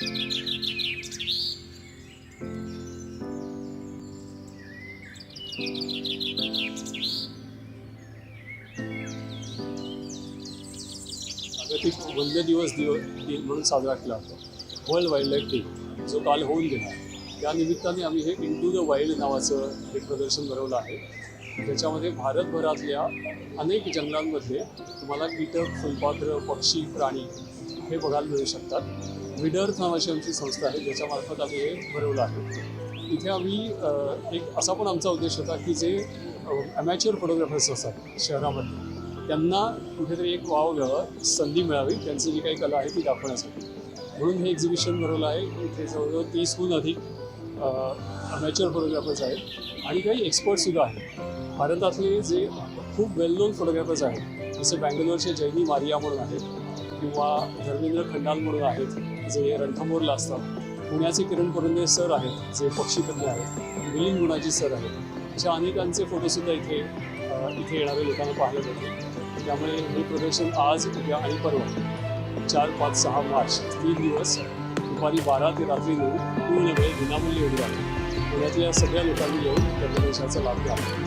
जागतिक वन्य दिवस दिव दिन म्हणून साजरा केला जातो वर्ल्ड वाईल्ड लाईफ डे जो काल होऊन गेला. त्या निमित्ताने आम्ही हे इंटू द वाईल्ड नावाचं हे प्रदर्शन भरवलं आहे. त्याच्यामध्ये भारतभरातल्या अनेक जंगलांमध्ये तुम्हाला कीटक फुलपात्र पक्षी प्राणी हे बघायला मिळू शकतात. विडर्थ नावाची आमची संस्था आहे ज्याच्यामार्फत आम्ही हे भरवलं आहे. इथे आम्ही एक असा पण आमचा उद्देश होता की जे अमॅच्युअर फोटोग्राफर्स असतात शहरामध्ये त्यांना कुठेतरी एक वाव मिळावं संधी मिळावी त्यांची जी काही कला आहे ती दाखवण्यासाठी. म्हणून हे एक्झिबिशन भरवलं आहे. इथे जवळजवळ तीसहून अधिक अमॅच्युअर फोटोग्राफर्स आहेत आणि काही एक्सपर्टसुद्धा आहेत. भारतातले जे खूप वेल नोन फोटोग्राफर्स आहेत जसे बँगलोरचे जैनी मारिया म्हणून आहेत किंवा धर्मेंद्र खंडाल म्हणून आहेत जे रणथंबोरला असतात. पुण्याचे किरण परंदे सर आहेत जे पक्षीतज्ञ आहेत. मिलिंद गुणाजी सर आहेत. अशा अनेकांचे फोटोसुद्धा इथे इथे येणाऱ्या लोकांना पाहायला जाते त्यामुळे हे प्रदर्शन आज उद्या आणि परवा चार पाच सहा मार्च तीन दिवस दुपारी बारा ते रात्री नऊ पूर्ण वेळ विनामूल्य उभी आहे. पुण्यातल्या सगळ्या लोकांनी येऊन त्या प्रदर्शनाचा लाभ घ्यावा.